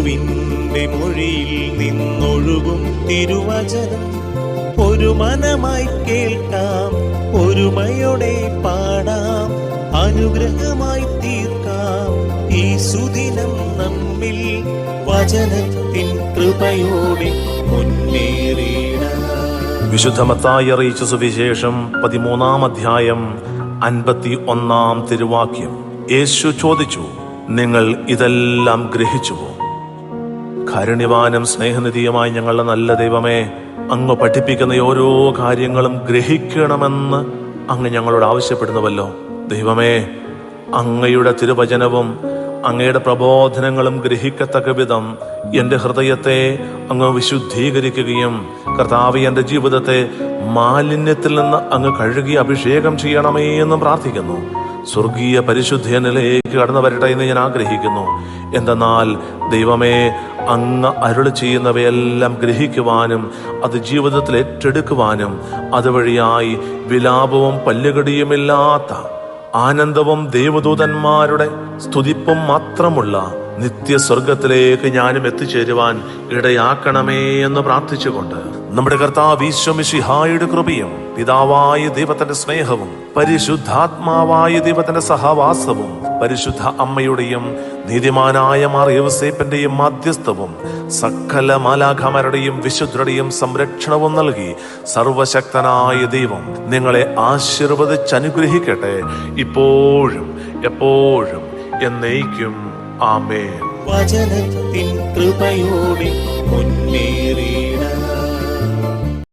ഗുരുവിന്റെ മൊഴിയിൽ നിന്നൊഴുകും തിരുവചനം. ഒരു മനമായി കേൾക്കാം ഒരുമയോടെ പാടാം അനുഗ്രഹമായി തീർക്കാം. ഈ സുദിനം നമ്മിൽ വചനത്തിൻ കൃപയോടെ വിശുദ്ധ മത്തായി അറിയിച്ച സുവിശേഷം പതിമൂന്നാം അധ്യായം അൻപത്തി ഒന്നാം തിരുവാക്യം. യേശു ചോദിച്ചു നിങ്ങൾ ഇതെല്ലാം ഗ്രഹിച്ചുവോ? കാരുണ്യവാനും സ്നേഹനിധിയുമായി ഞങ്ങളുടെ നല്ല ദൈവമേ അങ്ങ് പഠിപ്പിക്കുന്ന ഓരോ കാര്യങ്ങളും ഗ്രഹിക്കണമെന്ന് അങ്ങ് ഞങ്ങളോട് ആവശ്യപ്പെടുന്നുവല്ലോ. ദൈവമേ അങ്ങയുടെ തിരുവചനവും അങ്ങയുടെ പ്രബോധനങ്ങളും ഗ്രഹിക്കത്തക്ക വിധം എന്റെ ഹൃദയത്തെ അങ്ങ് വിശുദ്ധീകരിക്കുകയും കർത്താവ് എന്റെ ജീവിതത്തെ മാലിന്യത്തിൽ നിന്ന് അങ്ങ് കഴുകി അഭിഷേകം ചെയ്യണമേ എന്ന് പ്രാർത്ഥിക്കുന്നു. സ്വർഗീയ പരിശുദ്ധിയനിലേക്ക് കടന്നു വരട്ടെ എന്ന് ഞാൻ ആഗ്രഹിക്കുന്നു. എന്തെന്നാൽ ദൈവമേ അങ്ങ് അരുളി ചെയ്യുന്നവയെല്ലാം ഗ്രഹിക്കുവാനും അത് ജീവിതത്തിൽ ഏറ്റെടുക്കുവാനും അതുവഴിയായി വിലാപവും പല്ലുകടിയുമില്ലാത്ത ആനന്ദവും ദേവദൂതന്മാരുടെ സ്തുതിപ്പും മാത്രമുള്ള നിത്യസ്വർഗത്തിലേക്ക് ഞാനും എത്തിച്ചേരുവാൻ ഇടയാക്കണമേ എന്ന് പ്രാർത്ഥിച്ചുകൊണ്ട് നമ്മുടെ കർത്താവ് ഈശ്വമിഷിഹായുടെ കൃപയും പിതാവായ ദൈവത്തിന്റെ സ്നേഹവും പരിശുദ്ധാത്മാവായ ദൈവത്തിന്റെ സഹവാസവും പരിശുദ്ധ അമ്മയുടെയും നീതിമാനായ മാർ യവസേപ്പന്റെയും മാധ്യസ്ഥവും സകല മാലാഖമാരുടെയും വിശുദ്ധരുടെയും സംരക്ഷണവും നൽകി സർവശക്തനായ ദൈവം നിങ്ങളെ ആശീർവദിച്ചനുഗ്രഹിക്കട്ടെ ഇപ്പോഴും എപ്പോഴും എന്നേക്കും. ആമേൻ. വചനത്തിൻ കൃപയോടെ മുന്നേറി